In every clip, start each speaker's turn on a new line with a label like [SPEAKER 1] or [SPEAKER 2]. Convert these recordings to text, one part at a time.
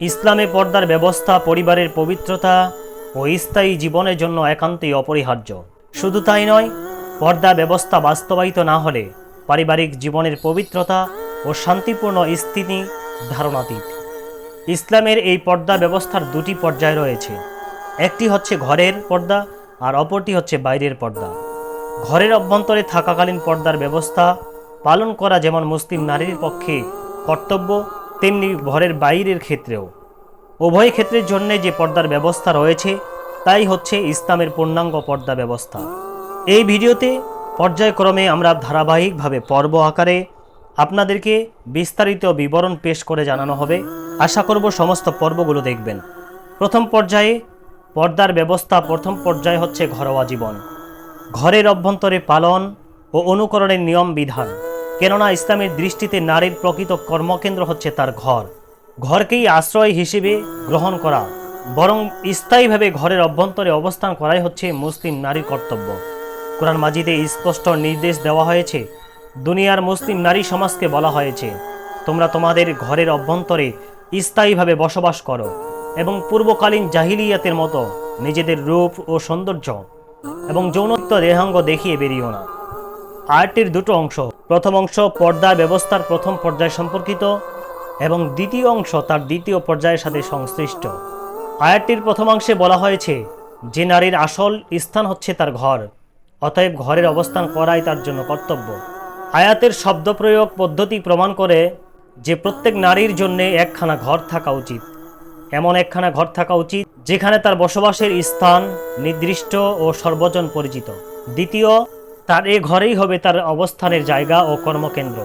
[SPEAKER 1] ইসলামে পর্দার ব্যবস্থা, পরিবারের পবিত্রতা ও স্থায়ী জীবনের জন্য একান্তই অপরিহার্য। শুধু তাই নয়, পর্দা ব্যবস্থা বাস্তবায়িত না হলে পারিবারিক জীবনের পবিত্রতা ও শান্তিপূর্ণ স্থিতি ধারণাতীত। ইসলামের এই পর্দা ব্যবস্থার দুটি পর্যায় রয়েছে। একটি হচ্ছে ঘরের পর্দা আর অপরটি হচ্ছে বাইরের পর্দা। ঘরের অভ্যন্তরে থাকাকালীন পর্দার ব্যবস্থা পালন করা যেমন মুসলিম নারীর পক্ষে কর্তব্য তেমনি ঘরের বাইরের ক্ষেত্রেও। উভয় ক্ষেত্রের জন্য যে পর্দার ব্যবস্থা রয়েছে, তাই হচ্ছে ইসলামের পূর্ণাঙ্গ পর্দা ব্যবস্থা। এই ভিডিওতে পর্যায়ক্রমে আমরা ধারাবাহিকভাবে পর্ব আকারে আপনাদেরকে বিস্তারিত বিবরণ পেশ করে জানানো হবে। আশা করব সমস্ত পর্বগুলো দেখবেন। প্রথম পর্যায়ে পর্দার ব্যবস্থা, প্রথম পর্যায়ে হচ্ছে ঘরোয়া জীবন। ঘরের অভ্যন্তরে পালন ও অনুকরণের নিয়ম বিধান। কেননা ইসলামের দৃষ্টিতে নারীর প্রকৃত কর্মকেন্দ্র হচ্ছে তার ঘর। ঘরকেই আশ্রয় হিসেবে গ্রহণ করা, বরং স্থায়ীভাবে ঘরের অভ্যন্তরে অবস্থান করাই হচ্ছে মুসলিম নারীর কর্তব্য। কোরআন মাজিদে স্পষ্ট নির্দেশ দেওয়া হয়েছে, দুনিয়ার মুসলিম নারী সমাজকে বলা হয়েছে, তোমরা তোমাদের ঘরের অভ্যন্তরে স্থায়ীভাবে বসবাস করো এবং পূর্বকালীন জাহিলিয়াতের মতো নিজেদের রূপ ও সৌন্দর্য এবং যৌনত্ব দেহাঙ্গ দেখিয়ে বেরিয়েও না। আয়াতটির দুটো অংশ। প্রথম অংশ পর্দা ব্যবস্থার প্রথম পর্যায় সম্পর্কিত এবং দ্বিতীয় অংশ তার দ্বিতীয় পর্যায়ের সাথে সংশ্লিষ্ট। আয়াতটির প্রথম অংশে বলা হয়েছে, যে নারীর আসল স্থান হচ্ছে তার ঘর, অতএব ঘরের অবস্থান করাই তার জন্য কর্তব্য। আয়াতের শব্দ প্রয়োগ পদ্ধতি প্রমাণ করে যে প্রত্যেক নারীর জন্যে একখানা ঘর থাকা উচিত। এমন একখানা ঘর থাকা উচিত যেখানে তার বসবাসের স্থান নির্দিষ্ট ও সর্বজন পরিচিত। দ্বিতীয় তার এ ঘরেই হবে তার অবস্থানের জায়গা ও কর্মকেন্দ্র।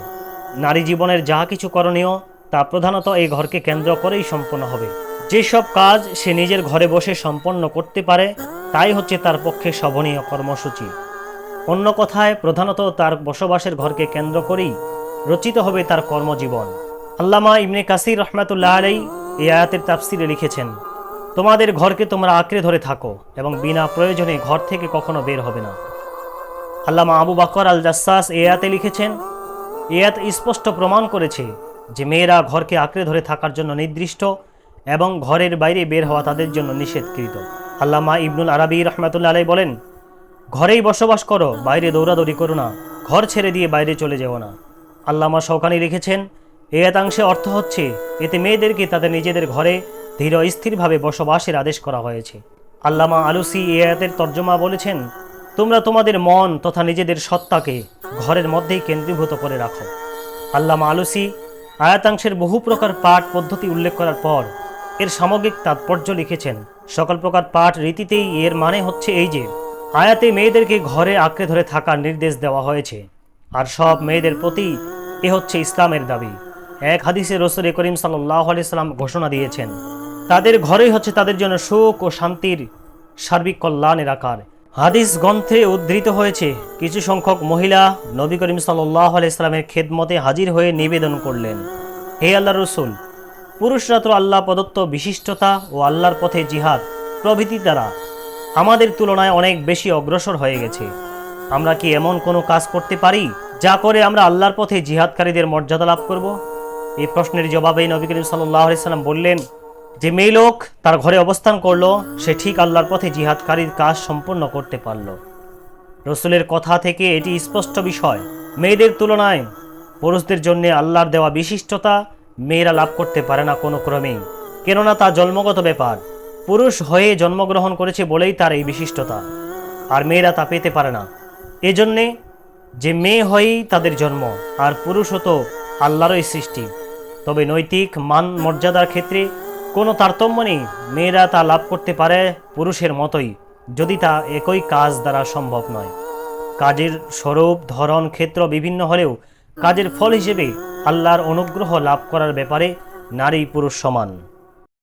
[SPEAKER 1] নারী জীবনের যা কিছু করণীয়, তা প্রধানত এই ঘরকে কেন্দ্র করেই সম্পন্ন হবে। যেসব কাজ সে নিজের ঘরে বসে সম্পন্ন করতে পারে, তাই হচ্ছে তার পক্ষে শোভনীয় কর্মসূচি। অন্য কথায়, প্রধানত তার বসবাসের ঘরকে কেন্দ্র করেই রচিত হবে তার কর্মজীবন। আল্লামা ইবনে কাসির রহমাতুল্লাহ আলাই এই আয়াতের তাফসিরে লিখেছেন, তোমাদের ঘরকে তোমরা আঁকড়ে ধরে থাকো এবং বিনা প্রয়োজনে ঘর থেকে কখনো বের হবে না। আল্লামা আবু বাকর আল জাসাস এ আয়াতে লিখেছেন এ আয়াত স্পষ্ট প্রমাণ করেছে যে মেয়েরা ঘরকে আঁকড়ে ধরে থাকার জন্য নির্দিষ্ট এবং ঘরের বাইরে বের হওয়া তাদের জন্য নিষেধকৃত। আল্লামা ইবনুল আরবি রহমাতুল্লা আলাই বলেন, ঘরেই বসবাস করো, বাইরে দৌড়াদৌড়ি করো না, ঘর ছেড়ে দিয়ে বাইরে চলে যেও না। আল্লামা শৌকানি লিখেছেন এ অর্থ হচ্ছে, এতে মেয়েদেরকে তাদের নিজেদের ঘরে ধীর স্থিরভাবে বসবাসের আদেশ করা হয়েছে। আল্লামা আলুসি এ আয়াতের তর্জমা বলেছেন তোমরা তোমাদের মন তথা নিজেদের সত্তাকে ঘরের মধ্যেই কেন্দ্রীভূত করে রাখো। আল্লামা আলুসি আয়াতাংশের বহু প্রকার পাঠ পদ্ধতি উল্লেখ করার পর এর সামগ্রিক তাৎপর্য লিখেছেন। সকল প্রকার পাঠ রীতিতেই এর মানে হচ্ছে এই যে, আয়াতে মেয়েদেরকে ঘরে আঁকড়ে ধরে থাকার নির্দেশ দেওয়া হয়েছে। আর সব মেয়েদের প্রতি এ হচ্ছে ইসলামের দাবি। এক হাদিসে রসুল করিম সাল্লাহ আলাইসাল্লাম ঘোষণা দিয়েছেন, তাদের ঘরেই হচ্ছে তাদের জন্য সুখ ও শান্তির সার্বিক কল্যাণের আকার। হাদিস গ্রন্থে উদ্ধৃত হয়েছে, কিছু সংখ্যক মহিলা নবী করিম সাল্লাহ আলাইস্লামের খেদমতে হাজির হয়ে নিবেদন করলেন। হে আল্লাহ রসুল, পুরুষরা তো আল্লাহ প্রদত্ত বিশিষ্টতা ও আল্লাহর পথে জিহাদ, প্রভৃতি দ্বারা আমাদের তুলনায় অনেক বেশি অগ্রসর হয়ে গেছে। আমরা কি এমন কোনো কাজ করতে পারি যা করে আমরা আল্লাহর পথে জিহাদকারীদের মর্যাদা লাভ করব? এই প্রশ্নের জবাবেই নবী করিম সাল্লাহ সাল্লাম বললেন যে মেয়ে লোক তার ঘরে অবস্থান করল, সে ঠিক আল্লাহর পথে জিহাদকারীর কাজ সম্পূর্ণ করতে পারল। রসুলের কথা থেকে এটি স্পষ্ট বিষয়। মেয়েদের তুলনায় পুরুষদের জন্য আল্লাহর দেওয়া বিশিষ্টতা মেয়েরা লাভ করতে পারে না কোনো ক্রমেই। কেননা তা জন্মগত ব্যাপার। পুরুষ হয়ে জন্মগ্রহণ করেছে বলেই তার এই বিশিষ্টতা। আর মেয়েরা তা পেতে পারে না। এজন্যে যে মেয়ে হয়েই তাদের জন্ম, আর পুরুষও তো আল্লাহরই সৃষ্টি। তবে নৈতিক মান মর্যাদার ক্ষেত্রে কোনো তারতম্য নেই। মেয়েরা তা লাভ করতে পারে পুরুষের মতোই, যদি তা একই কাজ দ্বারা সম্ভব নয়। কাজের স্বরূপ, ধরন, ক্ষেত্র বিভিন্ন হলেও কাজের ফল হিসেবে আল্লাহর অনুগ্রহ লাভ করার ব্যাপারে নারী পুরুষ সমান।